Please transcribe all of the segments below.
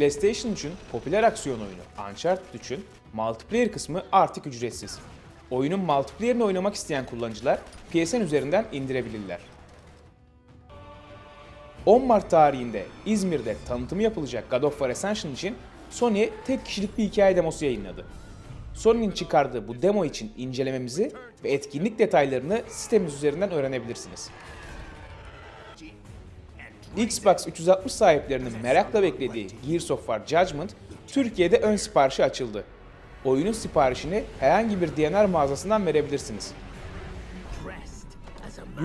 PlayStation 3'ün popüler aksiyon oyunu Uncharted 3'ün multiplayer kısmı artık ücretsiz. Oyunun multiplayer'ını oynamak isteyen kullanıcılar PSN üzerinden indirebilirler. 10 Mart tarihinde İzmir'de tanıtımı yapılacak God of War Ascension için Sony tek kişilik bir hikaye demosu yayınladı. Sony'nin çıkardığı bu demo için incelememizi ve etkinlik detaylarını sitemiz üzerinden öğrenebilirsiniz. Xbox 360 sahiplerinin merakla beklediği Gears of War Judgment Türkiye'de ön siparişi açıldı. Oyunun siparişini herhangi bir DNR mağazasından verebilirsiniz.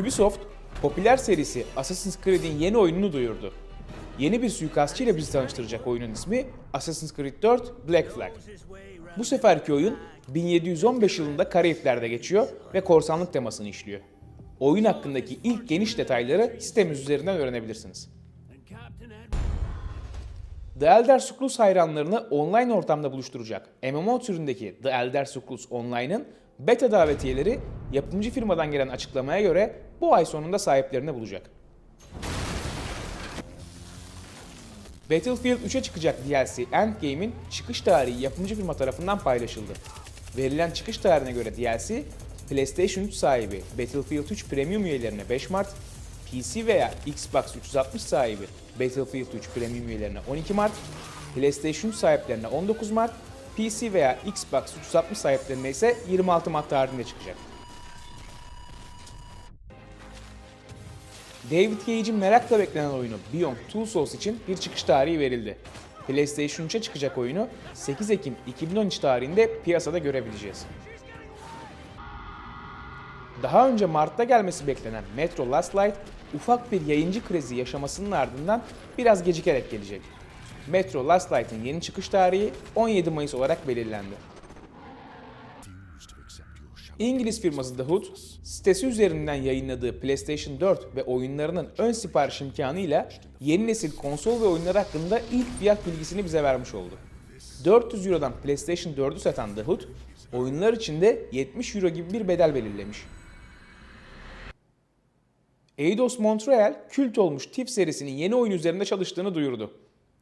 Ubisoft, popüler serisi Assassin's Creed'in yeni oyununu duyurdu. Yeni bir suikastçı ile bizi tanıştıracak oyunun ismi Assassin's Creed 4 Black Flag. Bu seferki oyun 1715 yılında Karayipler'de geçiyor ve korsanlık temasını işliyor. Oyun hakkındaki ilk geniş detayları sitemiz üzerinden öğrenebilirsiniz. The Elder Scrolls hayranlarını online ortamda buluşturacak MMO türündeki The Elder Scrolls Online'ın beta davetiyeleri yapımcı firmadan gelen açıklamaya göre bu ay sonunda sahiplerini bulacak. Battlefield 3'e çıkacak DLC Endgame'in çıkış tarihi yapımcı firma tarafından paylaşıldı. Verilen çıkış tarihine göre DLC, PlayStation 3 sahibi Battlefield 3 Premium üyelerine 5 Mart, PC veya Xbox 360 sahibi Battlefield 3 Premium üyelerine 12 Mart, PlayStation 3 sahiplerine 19 Mart, PC veya Xbox 360 sahiplerine ise 26 Mart tarihinde çıkacak. David Cage'in merakla beklenen oyunu Beyond Two Souls için bir çıkış tarihi verildi. PlayStation 3'e çıkacak oyunu 8 Ekim 2013 tarihinde piyasada görebileceğiz. Daha önce Mart'ta gelmesi beklenen Metro Last Light, ufak bir yayıncı krizi yaşamasının ardından biraz gecikerek gelecek. Metro Last Light'ın yeni çıkış tarihi 17 Mayıs olarak belirlendi. İngiliz firması The Hood, sitesi üzerinden yayınladığı PlayStation 4 ve oyunlarının ön sipariş imkanıyla yeni nesil konsol ve oyunlar hakkında ilk fiyat bilgisini bize vermiş oldu. 400 Euro'dan PlayStation 4'ü satan The Hood, oyunlar için de 70 Euro gibi bir bedel belirlemiş. Eidos Montreal, kült olmuş TIF serisinin yeni oyun üzerinde çalıştığını duyurdu.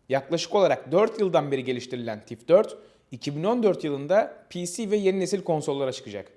Yaklaşık olarak 4 yıldan beri geliştirilen TIF 4, 2014 yılında PC ve yeni nesil konsollara çıkacak.